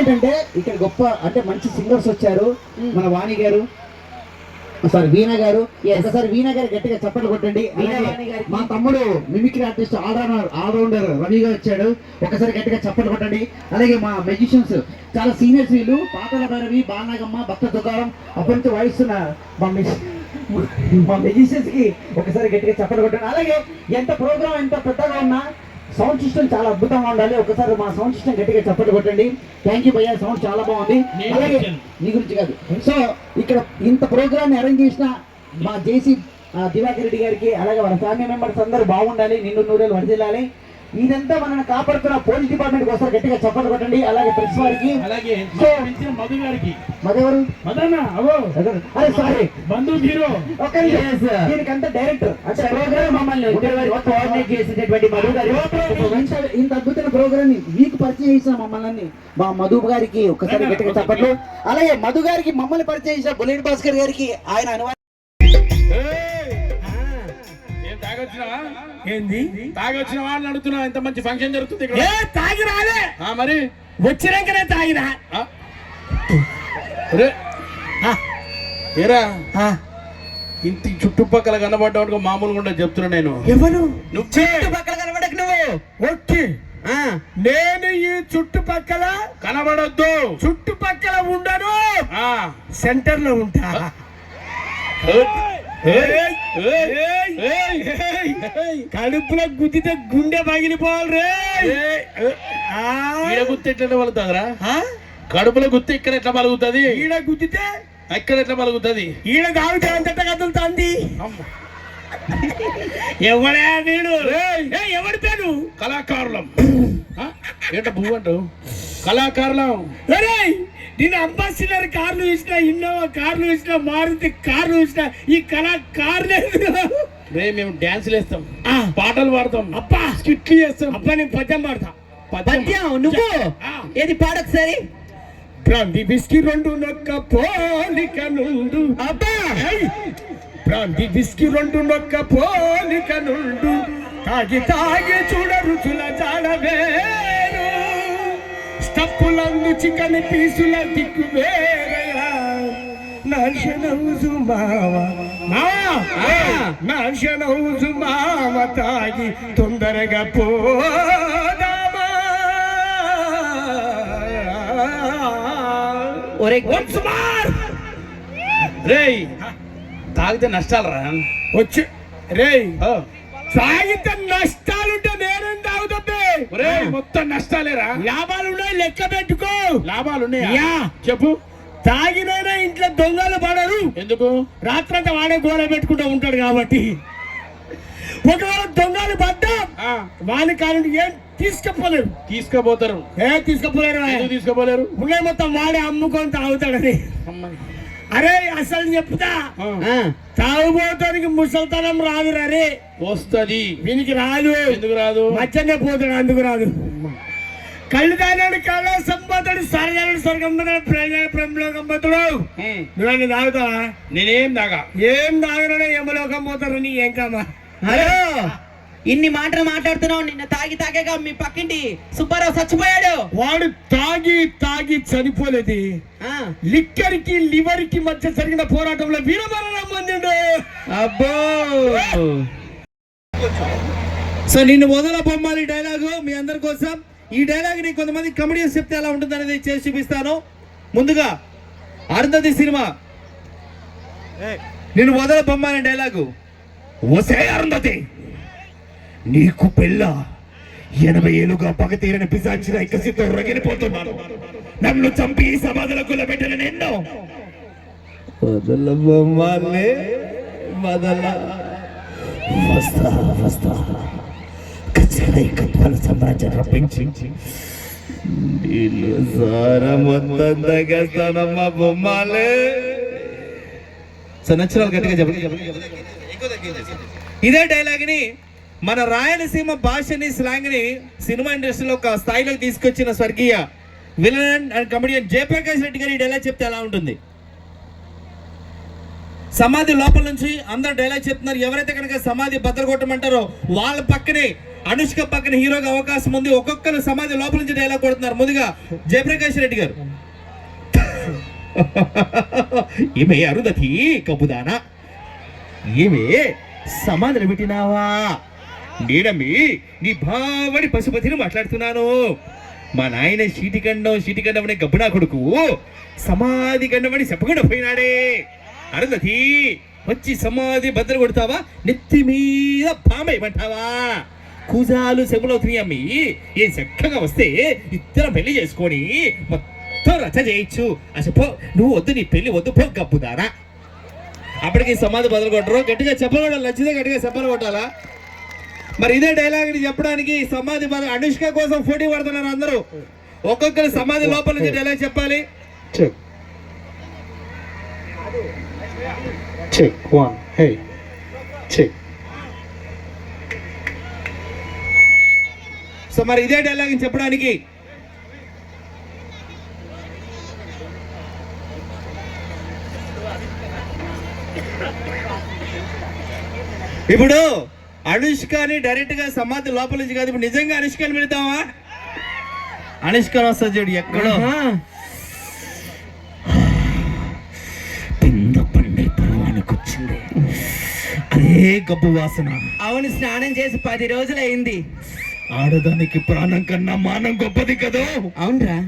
ఏంటంటే ఇక్కడ గొప్ప అంటే మంచి సింగర్స్ వచ్చారు. మన వాణి గారు సారీ వీణ గారు. ఒకసారి వీణ గారు గట్టిగా చప్పట్లు కొట్టండి. మా తమ్ముడు mimicry artist allrounder allrounder Ravi garu వచ్చాడు. ఒకసారి గట్టిగా చప్పట్లు కొట్టండి. అలాగే మా మెజిషియన్స్ చాలా సీనియర్స్ వీళ్ళు. పాతల భైరవి బాలనాగమ్మ భక్త దుకారం అప్పటి నుంచి వాయిస్తున్న మా మా మెజిషియన్స్కి ఒకసారి గట్టిగా చప్పట్లు కొట్టండి. అలాగే ఎంత ప్రోగ్రామ్ ఎంత పెద్దగా ఉన్నా సౌండ్ సిస్టమ్ చాలా అద్భుతంగా ఉండాలి. ఒకసారి మా సౌండ్ సిస్టమ్ గట్టిగా చప్పట్లు కొట్టండి. థ్యాంక్ యూ భయ్యా. సౌండ్ చాలా బాగుంది. అలాగే. నీ గురించి కాదు. సో ఇక్కడ ఇంత ప్రోగ్రామ్ అరేంజ్ చేసిన మా జేసీ దివాకర్ రెడ్డి గారికి అలాగే వాళ్ళ ఫ్యామిలీ మెంబర్స్ అందరూ బాగుండాలి. నిన్ను నూరేళ్ళు వడిదిల్లాలి. ఇదంతా మనల్ని కాపాడుతున్న పోలీస్ డిపార్ట్మెంట్ కోసం గట్టిగా చప్పట్లు కొట్టండి. అలాగే ప్రెస్ వారికి. అలాగే సో పిలిచిన మధు గారికి. మరెవరు మదన్న అవో అరే సారీ. బంధు హీరో. ఒక దీనికంతా డైరెక్టర్. అంటే ప్రోగ్రామ్ మమ్మల్ని కోఆర్డినేట్ చేసేటటువంటి మధు గారు? ఇంత- ఇంత అద్భుతమైన ప్రోగ్రామ్ని మీకు పరిచయం చేసిన మమ్మల్ని మా మధు గారికి ఒకసారి గట్టిగా చప్పట్లు. అలాగే మధు గారికి మమ్మల్ని పరిచయం చేసిన బుల్లెట్ భాస్కర్ గారికి ఆయన అనువా ఏం తాగొచ్చినావా? ఏంది? తాగొచ్చిన వాళ్ళని అడుగుతున్నా. ఎంత మంచి ఫంక్షన్ జరుగుతుంది ఏ ఇక్కడ. తాగి రాలే ఆ, మరి? వచ్చినాకనే తాగిరా. ఆ? రే ఆ, ఏరా? ఆ. ఇంటి చుట్టుపక్కల కనబడ్డా మామూలుగా ఉండదు చెప్తున్నా నేను. ఎవరు? నువ్వే చుట్టుపక్కల కనబడకు నువ్వు. ఓకే. ఆ, నేను ఈ చుట్టుపక్కల కనబడొద్దు. చుట్టుపక్కల ఉండను. ఆ. సెంటర్లో ఉంటా. కడుపులో గుద్దితే గుండె పగిలిపోవాలి రే. గుత్తి ఎట్లా పలుకుతుందిరా? ఆ? కడుపులో గుత్తి ఇక్కడ ఎట్లా పలుకుతుంది? ఈడ గుద్దితే? ఎక్కడ ఎట్లా పలుకుతుంది? ఈడ తాగితే అంతట కదులుతుంది? ఎవడే వీడు? ఎవడి పేరు? కళాకారులం. ఆ? ఏంట పువ్వు అంటావు కళాకారులం నేను అంబాసిడర్ కార్లు ఇచ్చిన ఇన్నోవా కార్లు ఇచ్చిన మారుతి కార్లు ఇచ్చిన ఈ కళ కార్ లేదు రే మేము డాన్సులు వేస్తాం ఆ. పాటలు పాడతాం అబ్బా. స్కిట్లు చేస్తాం. అబ్బా నేను పద్యం పాడతా. పద్యం. నువ్వు. ఏది పాడొకసారి బ్రాంతి బిస్కీ రెండు నొక్క పోలిక నుండు అబ్బా బ్రాంతి బిస్కీ రెండు నొక్క పోలిక నుండు తాగి తాగి చూడ రుచుల జాడవేరు స్టప్పులందు చికెన్ పీసుల దిక్కు నర్షనౌజు మావ తాగి తొందరగా పోదామా ఒరే! రేయ్ తాగితే నష్టాలు రా వచ్చి రేయ్. తాగితే రేయ్ మొత్తం నష్టాలేరా? లాభాలు ఉన్నాయి లెక్క పెట్టుకో. లాభాలు ఉన్నాయా. చెప్పు. తాగినైనా ఇంట్లో దొంగలు పడరు. ఎందుకు? రాత్రంతా వాడే గోల పెట్టుకుంటూ ఉంటాడు కాబట్టి. ఒకవేళ దొంగలు పడ్డా ఆ, వాని కారణం ఏం తీసుకపోలేరు. తీసుకుపోతారు. ఏ తీసుకపోలేరు? తీసుకుపోలేరు? ఉన్నాయి మొత్తం వాడే అమ్ముకొని తాగుతాడని. అమ్మని. అరే అసలు చెప్తా. తాగుబోతానికి ముసల్తనం రాదు రే వస్తది. వీనికి రాదు. ఎందుకు రాదు? మచ్చనే పోతాడు అందుకు రాదు. కళ్ళు తాగాడు కళ్ళ సంపతుడు సరదాడు స్వర్గంపతుడు ప్రజల బ్రహ్మలోకంపతుడు ఉమ్, నువ్వు తాగుతావా? నేనేం దాగా ఏం తాగనడే యమలోకం పోతారు నీ ఏం. కామా హలో. ఇన్ని మాటలు మాట్లాడుతున్నావు నిన్న తాగి తాగేగా మీ పక్కింటి సుబ్బారావు చచ్చిపోయాడు. వాడు తాగి తాగి చనిపోలేదు. ఆ, లిక్కర్కి లివర్కి మధ్య జరిగిన పోరాటంలో వీరమరణం పొందిండు అబ్బో! సో నిన్ను మొదల బొమ్మాలి డైలాగు మీ అందరి కోసం. ఈ డైలాగ్ని కొంతమంది కమెడియన్స్ చెప్తే ఎలా ఉంటుంది అనేది చేసి చూపిస్తాను. ముందుగా అరుంధతి సినిమా. నిన్ను మొదల బొమ్మాలి డైలాగు. ఒసే అరుంధతి! నీకు పెళ్ళ? ఎనభై ఏళ్ళుగా పగ తీరని పిశాచిన ఇకసితో రగిలిపోతున్నాను నన్ను చంపి ఈ సమాధులకు పెట్టిన నిన్ను. బొమ్మాలి వస్తా వస్తా. సామ్రాజ్యం రప్పించి. నీళ్ళు బొమ్మాలి. సో గట్టిగా చెప్పండి. ఇదే డైలాగ్ని మన రాయలసీమ భాషని స్లాంగ్ని సినిమా ఇండస్ట్రీలో ఒక స్థాయిలోకి తీసుకొచ్చిన స్వర్గీయ villain and comedian Jayaprakash Reddy garu dialogue చెప్తే ఎలా ఉంటుంది? సమాధి లోపల నుంచి అందరు డైలాగ్ చెప్తున్నారు. ఎవరైతే కనుక సమాధి బద్దలు వాళ్ళ పక్కనే అనుష్క పక్కన హీరోగా అవకాశం ఉంది. ఒక్కొక్కరు సమాధి లోపల నుంచి డైలాగ్ కొడుతున్నారు. ముందుగా జయప్రకాష్ రెడ్డి గారు. ఈమె అరుదతి కబుదానా. ఈమె సమాధిని పెట్టినావా? నేనమ్మి నీ భావడి పశుపతిని మాట్లాడుతున్నాను. మా నాయన శీటికండం శీటికండం అనే గబ్బునా కొడుకు సమాధి గండం అని చెప్పకుండా పోయినాడే. అరుంధతి వచ్చి సమాధి బద్దలు కొడతావా? నెత్తి మీద పామేయమంటావా కూజాలు సెబులవుతున్నాయి అమ్మి ఏం చక్కగా వస్తే ఇద్దరం పెళ్ళి చేసుకొని మొత్తం రచ్చ చేయొచ్చు అసలు పో నువ్వు వద్దు నీ పెళ్ళి వద్దు పో గబ్బుదారా అప్పటికి సమాధి బదులు కొట్టరు. గట్టిగా చెప్పలు కొట్టాలి? నచ్చితే గట్టిగా చెప్పలు కొట్టాలా? మరి ఇదే డైలాగ్ చెప్పడానికి సమాధి అనుష్క కోసం పోటీ పడుతున్నారు అందరూ. ఒక్కొక్కరు సమాధి లోపల నుంచి డైలాగ్ చెప్పాలి. Check check one hey check so మరి ఇదే డైలాగ్ చెప్పడానికి ఇప్పుడు అనుష్కని డైరెక్ట్గా సమాధి లోపల నుంచి కాదు ఇప్పుడు నిజంగా అనుష్కని పెడతావా? అనుష్కని వస్తుంది చూడు ఎక్కడో. పింద పండే పర్వానికి వచ్చింది. అదే గబ్బు వాసన. అవును స్నానం చేసి పది రోజులు అయింది ఆడదానికి ప్రాణం కన్నా మానం గొప్పది కదా? అవునరా.